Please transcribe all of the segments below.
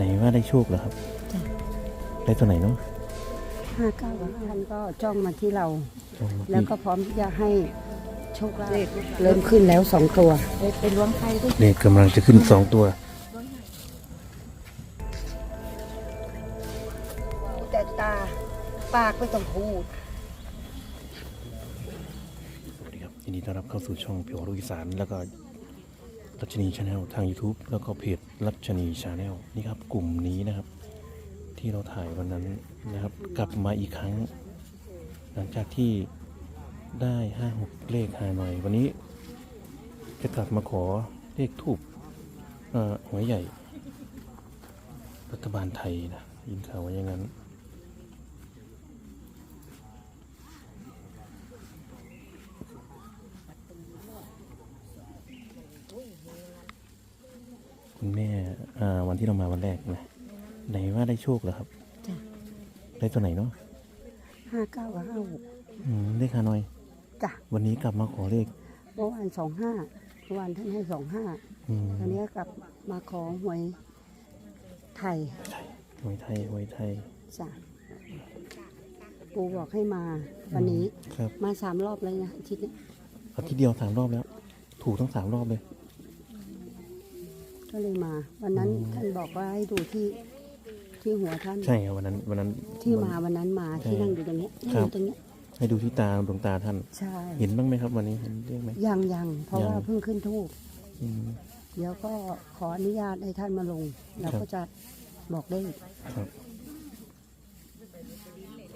ไหนว่าได้โชคเหรอครับจ้ะได้ตัวไหนเนาะห้าเก้าท่านก็จ้องมาที่เราลองมาแล้วก็พร้อมที่จะให้โชคลาภเริ่มขึ้นแล้วสองตัวไปล้วงใครด้วยเลขกำลังจะขึ้นสองตัว แต่ตาปากไม่ต้องพูดสวัสดีครับยินดีต้อนรับเข้าสู่ช่องเพียวลูกอีสานแล้วก็ รัชนีชาแนลทาง YouTube แล้วก็เพจรัชนีชาแนลนี่ครับกลุ่มนี้นะครับ ที่เราถ่ายวันนั้นนะครับ กลับมาอีกครั้ง หลังจากที่ได้ห้าหกเลขหาหน่อย วันนี้จะกลับมาขอเลขทูบหัวใหญ่ รัฐบาลไทยนะยินข่าวว่าอย่างนั้น คุณแม่อ่าวัน ที่เรามาวันแรกนะไหนว่าได้โชคเหรอครับ จ้ะได้ตัวไหนเนาะห้าเก้ากับห้าหกอืมเลขฮานอย จ้ะวันนี้กลับมาขอเลขเมื่อวานสองห้าเมื่อวานท่านให้สองห้าอืมตอนนี้กลับมาขอหวยไทยหวยไทยหวยไทยจ้ะปูบอกให้มาวันนี้ครับมาสามรอบเลยนะอาทิตย์นี้อาทิตย์เดียวสามรอบแล้ว ถูกทั้งสามรอบเลย ก็เลยมา วันนั้นท่านบอกว่าให้ดูที่ที่หัวท่าน ใช่ครับวันนั้นวันนั้น ที่มาวันนั้นมาที่นั่งอยู่ตรงเนี้ยนั่งอยู่ตรงเนี้ยให้ดูที่ตาดวงตาท่าน ใช่ เห็นบ้างไหมครับวันนี้เห็นเรียกไหมยังยังเพราะยังว่าเพิ่งขึ้นทูบอืมเดี๋ยวก็ขออนุญาตให้ท่านมาลงแล้วครับก็จะบอกได้ครับ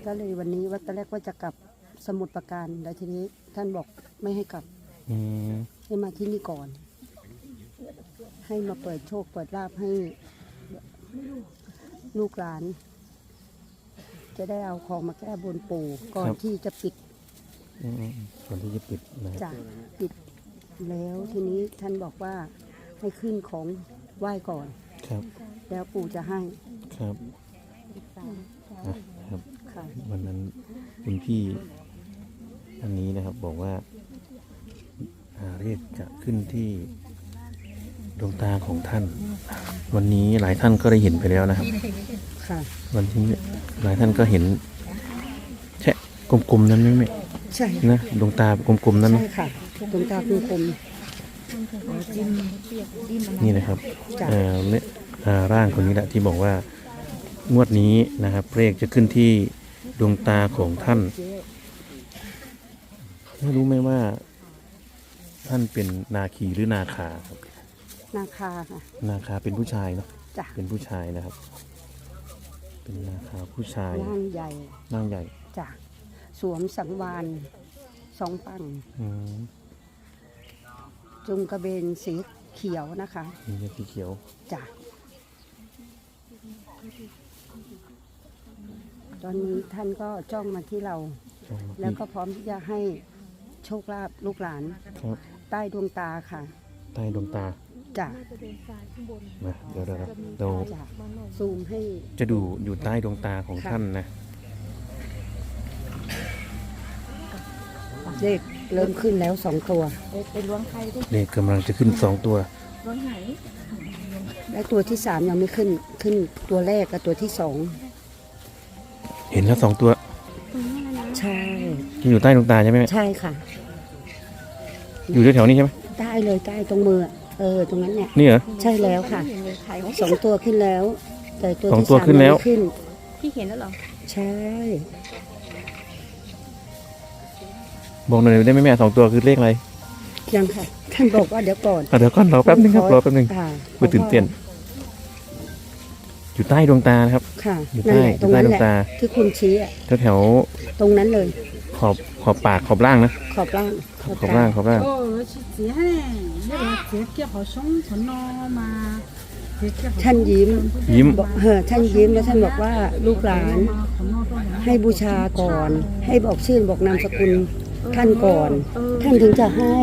ก็เลยวันนี้ว่าตอนแรกว่าจะกลับสมุดประการแล้วทีนี้ท่านบอกไม่ให้กลับอืมให้มาที่นี่ก่อน ให้มาเปิดโชคเปิดลาภให้ลูกหลาน จะได้เอาของมาแก้บนปู่ก่อนที่จะปิดอืมอืมอืมก่อนที่จะปิดนะครับ จะปิดแล้วทีนี้ท่านบอกว่าให้ขึ้นของไหว้ก่อน ครับ แล้วปู่จะให้ครับอะครับ ค่ะ วันนั้นคุณพี่ท่านนี้นะครับบอกว่าอ่าเลขจะขึ้นที่ ดวงตาของท่าน วันนี้หลายท่านก็ได้เห็นไปแล้วนะครับ ค่ะ วันที่หลายท่านก็เห็นแช่กลมๆนั้นไหมแม่ใช่นะดวงตากลมๆนั้นใช่ค่ะดวงตาคุณคมนี่นะครับจ้ะเอ่อเนี่ยอ่าร่างคนนี้แหละที่บอกว่างวดนี้นะครับเลขจะขึ้นที่ดวงตาของท่านไม่รู้ไหมว่า ท่านเป็นนาคีหรือนาคาครับ นาคาค่ะนาคาเป็นผู้ชายเนาะจ้ะเป็นผู้ชายนะครับ เป็นนาคาผู้ชายร่างใหญ่ร่างใหญ่จ้ะสวมสังวานสองปัง อืมจุงกระเบนสีเขียวนะคะมีสีเขียว จ้ะตอนนี้ท่านก็จ้องมาที่เราช่องมาแล้วก็พร้อมที่จะให้โชคลาภลูกหลาน ครับใต้ดวงตาค่ะ ใต้ดวงตา จ้ะมาเดี๋ยวเราเราจ้ะซูมให้ จะดูอยู่ใต้ดวงตาของค่ะ ท่านนะเลขเริ่มขึ้นแล้วสองตัว ไปไปล้วงใครด้วยเลขกำลังจะขึ้นสองตัว ล้วงไหนและตัวที่สามยังไม่ขึ้นขึ้นตัวแรกกับตัวที่สองเห็นแล้วสองตัวใช่ ที่อยู่ใต้ดวงตาใช่ไหมใช่ค่ะ อยู่แถวๆนี้ใช่ไหมได้เลยใต้ตรงมืออะ เออตรงนั้นเนี่ยนี่เหรอ ใช่แล้วค่ะเห็นเลยใครวะสองตัวขึ้นแล้ว แต่ตัวสองที่ตัวสามขึ้นแล้ว ยังไม่ขึ้น พี่เห็นแล้วเหรอใช่ บอกหน่อยได้ไหมแม่สองตัวคือเลขอะไรยังค่ะ ท่านบอกว่าเดี๋ยวก่อนอะเดี๋ยวก่อนรอแป๊บนึงครับรอแป๊บนึงค่ะเพื่อตื่นเต้นอยู่ใต้ดวงตานะครับ ค่ะอยู่นั่นใต้แหละอตรยู่งใต้นั้นดวแหงละตา ที่คุณชี้อะแถวแถวตรงนั้นเลยๆ ขอบขอบปากขอบล่างนะ ขอบล่างขอบล่างขอบล่างโอ้ชิจีให้เนี่ยเจ๊เกี่ยวขาชงผลนอมาท่านยิ้มยิ้มเออท่านยิ้มแล้วท่านบอกว่าลูกหลานให้บูชาก่อน ให้บอกชื่อบอกนามสกุลท่านก่อน ท่านถึงจะให้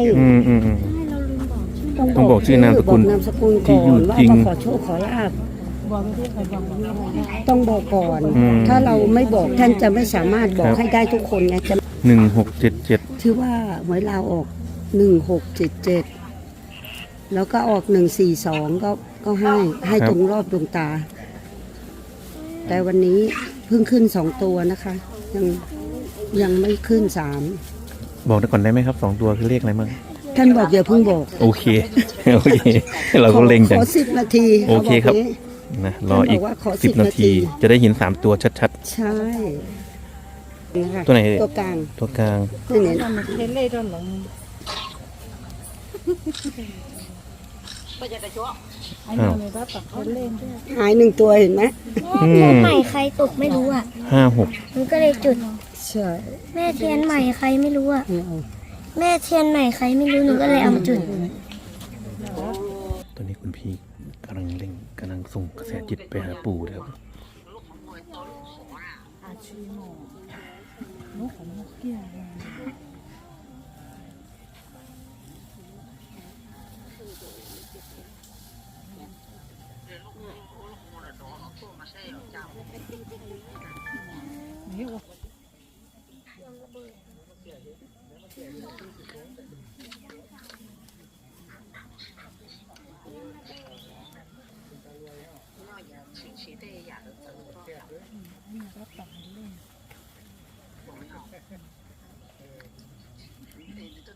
ต้องบอกชื่อนามสกุลที่อนว่ามาขอโชคขอลาบต้องบอกก่อน ถ้าเราไม่บอกท่านจะไม่สามารถบอกให้ได้ทุกคนไง หนึ่งหกเจ็ดเจ็ดถือว่าหวยลาวออกหนึ่งหกเจ็ดเจ็ดแล้วก็ออกหนึ่งสี่สองก็ก็ให้ให้ตรงรอบดวงตา แต่วันนี้เพิ่งขึ้นสองตัวนะคะ ยังยังไม่ขึ้นสามบอกได้ก่อนได้ไหมครับสองตัวคือเลขอะไรมั่งท่านบอกอย่าเพิ่งบอก โอเค โอเค เราก็เล็งจังขอสิบนาที โอเคครับขาบอกนี้นะรออีกท่านบอกว่าขอสิบ10นาทีนาที จะได้เห็นสามตัวชัดใช่ นะคะตัวไหนตัวกลางๆตัวกลาง นี่เนี่ยเห็นเลยด้วยหลงไอ้เนี่ยเลยว่าตักเล่นด้วยหายหนึ่งตัวเห็นไหมอืม เทียนใหม่ใครตกไม่รู้อะห้าหกมันก็เลยจุด ใช่แม่เทียนใหม่ใครไม่รู้อะไม่เอาแม่เทียนใหม่ใครไม่รู้หนูก็เลยเอามาจุด ตอนนี้คุณพี่กำลังเล่งกำลังส่งกระแสจิตไปหาปู่นะครับอาชีโน่นกของนกเกี้ยขอนั่งก่อน ข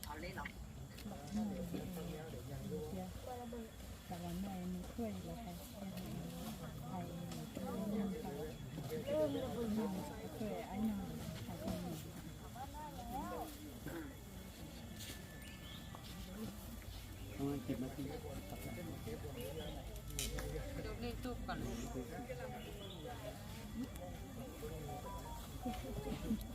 อนั่งไม่ไหวแรงขอแรนั่งงเดี๋ยวเกิน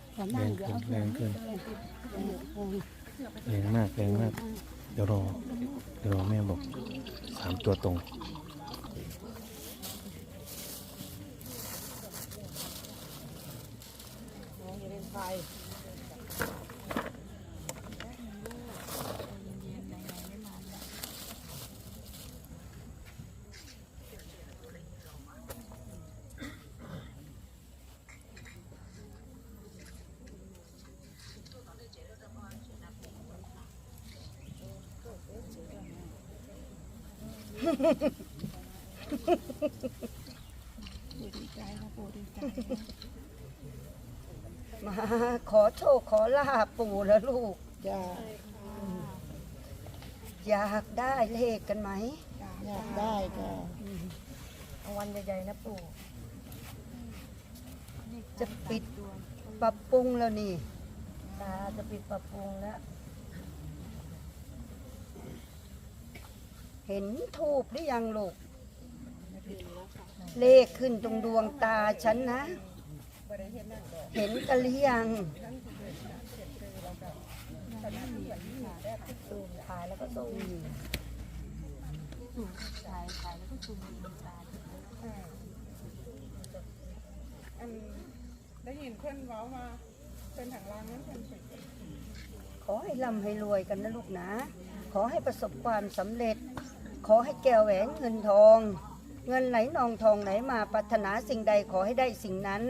แรงเกินแรงมากแรงมาก เดี๋ยวรอ เดี๋ยวรอแม่บอกสามตัวตรง มาขอโชคขอลาบปู่แล้วลูกอยากอยากได้เลขกันไหม อยากได้ก็เอาวันใหญ่ๆนะปู่จะปิดปรับปรุงแล้วนี่ ตาจะปิดปรับปรุงแล้ว เห็นทูบหรือยังลูก เลขขึ้นตรงดวงตาฉันนะ เห็นกันหรือยังถ่ายแล้วก็ส่งได้ยินเพื่อนเว้ามาเป็นถังรางนั้นเป็นขอให้ร่ำให้รวยกันนะลูกนะ ขอให้ประสบความสำเร็จ ขอให้แก้วแหวนเงินทอง เงินไหลนองทองไหลมาปรารถนาสิ่งใดขอให้ได้สิ่งนั้น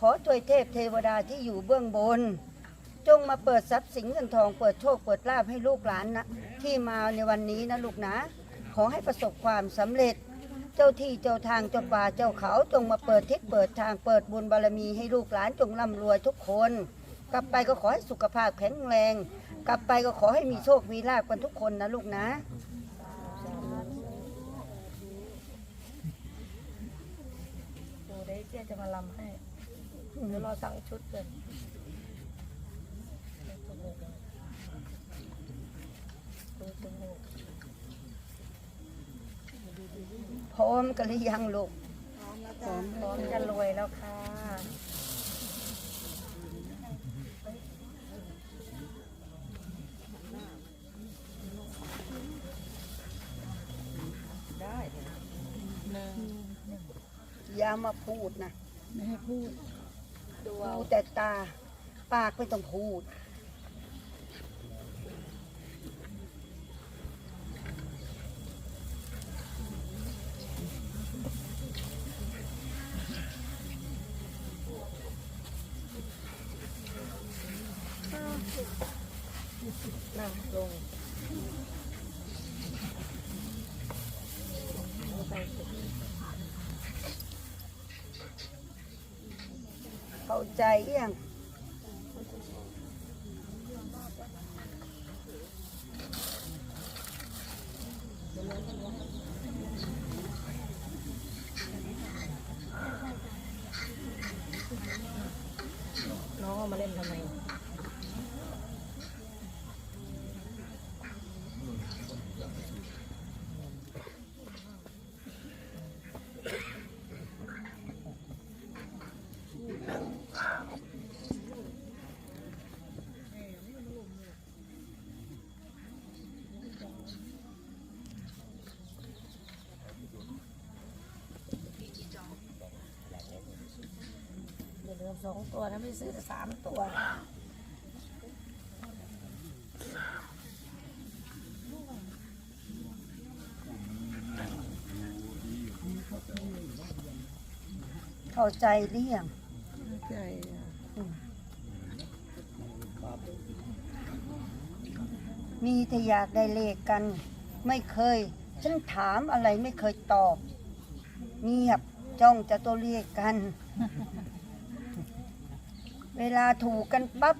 ขอถวยเทพเทวดาที่อยู่เบื้องบน จงมาเปิดทรัพย์สินเงินทองเปิดโชคเปิดลาภให้ลูกหลานนะที่มาในวันนี้นะลูกนะ ขอให้ประสบความสำเร็จ เจ้าที่เจ้าทางเจ้าป่าเจ้าเขาจงมาเปิดทิศเปิดทางเปิดบุญบารมีให้ลูกหลานจงร่ำรวยทุกคน กลับไปก็ขอให้สุขภาพแข็งแรง กลับไปก็ขอให้มีโชคมีลาภกันทุกคนนะลูกนะ ดูได้เจ๊จะมาลำให้เดี๋ยวรอสั่งชุดเลยพร้อมกันหรือยังลูกพร้อมจะรวยแล้วค่ะ อย่ามาพูดนะไม่ให้พูดดูเอาดูแต่ตา ปากไม่ต้องพูด นั่งลงไป ใจเอียงน้องเอามาเล่นทำไม สองตัวนะไม่ซื้อสามตัวเข้าใจหรือยังมีแต่อยากได้เลขกัน ไม่เคย ฉันถามอะไรไม่เคยตอบ เงียบจ้องจะตัวเลขกัน เวลาถูกกันปั๊บ